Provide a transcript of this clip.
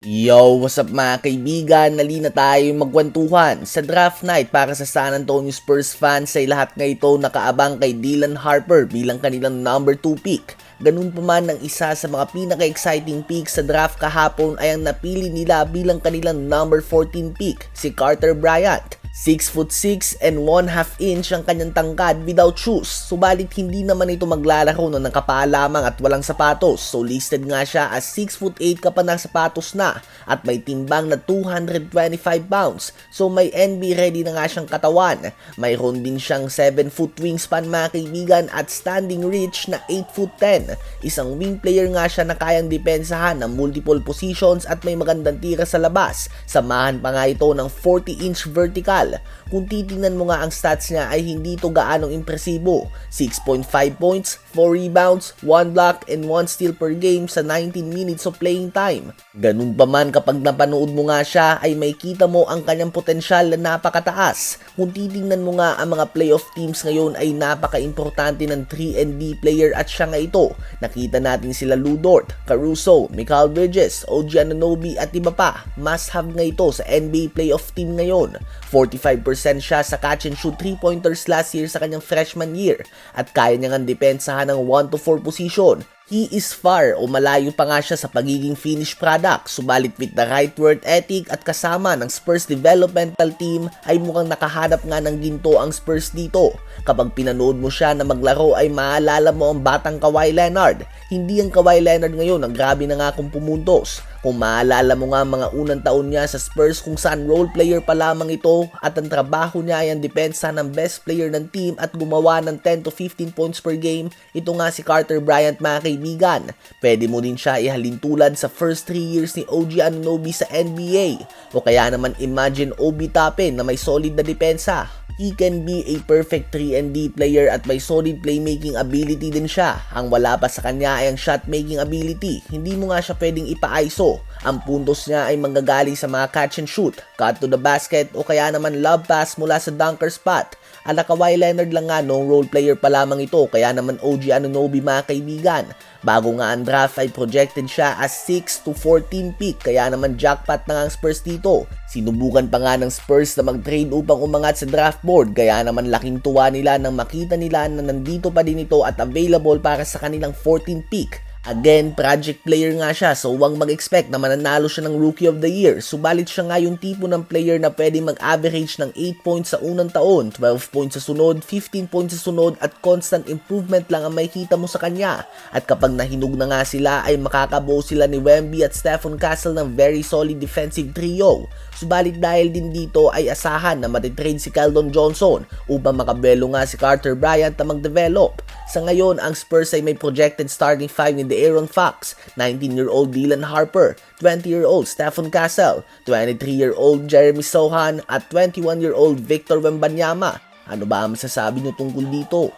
Yo, what's up mga kaibigan? Nali na tayo magkwentuhan sa draft night para sa San Antonio Spurs fans ay lahat nga ito nakaabang kay Dylan Harper bilang kanilang number 2 pick. Ganun pa man ang isa sa mga pinaka-exciting picks sa draft kahapon ay ang napili nila bilang kanilang number 14 pick, si Carter Bryant. 6 foot 6 and 1 half inch ang kanyang tangkad without shoes. Subalit hindi naman ito maglalaro na nakapaa lamang at walang sapatos. So listed nga siya as 6 foot 8 kapag sapatos na at may timbang na 225 pounds. So may NB ready na nga siyang katawan. Mayroon din siyang 7 foot wingspan mga kaibigan at standing reach na 8 foot 10. Isang wing player nga siya na kayang depensahan ng multiple positions at may magandang tira sa labas. Samahan pa nga ito ng 40 inch vertical kung titingnan mo nga ang stats niya ay hindi ito gaanong impresibo. 6.5 points, 4 rebounds, 1 block, and 1 steal per game sa 19 minutes of playing time. Ganun pa man kapag napanood mo nga siya ay may kita mo ang kanyang potensyal na napakataas. Kung titingnan mo nga ang mga playoff teams ngayon ay napaka-importante ng 3 and D player at siya nga ito. Nakita natin sila Lou Dort, Caruso, Mikal Bridges, OG Anunoby at iba pa. Must have nga ito sa NBA playoff team ngayon. 45% siya sa catch and shoot 3-pointers last year sa kanyang freshman year at kaya niya nga depensahan ng 1 to 4 position. He is far o malayo pa nga siya sa pagiging finished product subalit with the right work ethic at kasama ng Spurs developmental team ay mukhang nakahanap nga ng ginto ang Spurs dito. Kapag pinanood mo siya na maglaro ay maalala mo ang batang Kawhi Leonard. Hindi ang Kawhi Leonard ngayon ang grabe na nga kung pumuntos. Kung maalala mo nga mga unang taon niya sa Spurs kung saan role player pa lamang ito at ang trabaho niya ay ang depensa ng best player ng team at gumawa ng 10 to 15 points per game, ito nga si Carter Bryant mga kaibigan. Pwede mo din siya ihalin tulad sa first 3 years ni OG Anunoby sa NBA. O kaya naman imagine Obi Toppin na may solid na depensa. He can be a perfect 3 and D player at may solid playmaking ability din siya. Ang wala pa sa kanya ay ang shot making ability. Hindi mo nga siya pwedeng ipa-ISO. Ang puntos niya ay manggagaling sa mga catch and shoot, cut to the basket o kaya naman love pass mula sa dunker spot. Ala Kawhi Leonard lang nga noong role player pa lamang ito kaya naman OG Anunoby mga kaibigan. Bago nga ang draft ay projected siya as 6 to 14 pick kaya naman jackpot na nga ang Spurs dito. Sinubukan pa nga ng Spurs na mag-trade upang umangat sa draft board kaya naman laking tuwa nila nang makita nila na nandito pa din ito at available para sa kanilang 14 pick. Again, project player nga siya so huwag mag-expect na mananalo siya ng Rookie of the Year. Subalit siya nga yung tipo ng player na pwede mag-average ng 8 points sa unang taon, 12 points sa sunod, 15 points sa sunod at constant improvement lang ang makikita mo sa kanya. At kapag nahinog na nga sila ay makakabuo sila ni Wemby at Stephen Castle ng very solid defensive trio. Subalit dahil din dito ay asahan na matitrade si Keldon Johnson upang makabelo nga si Carter Bryant na mag-develop. Sa ngayon, ang Spurs ay may projected starting 5 ni De'Aaron Fox, 19-year-old Dylan Harper, 20-year-old Stephen Castle, 23-year-old Jeremy Sohan at 21-year-old Victor Wembanyama. Ano ba ang masasabi niyo tungkol dito?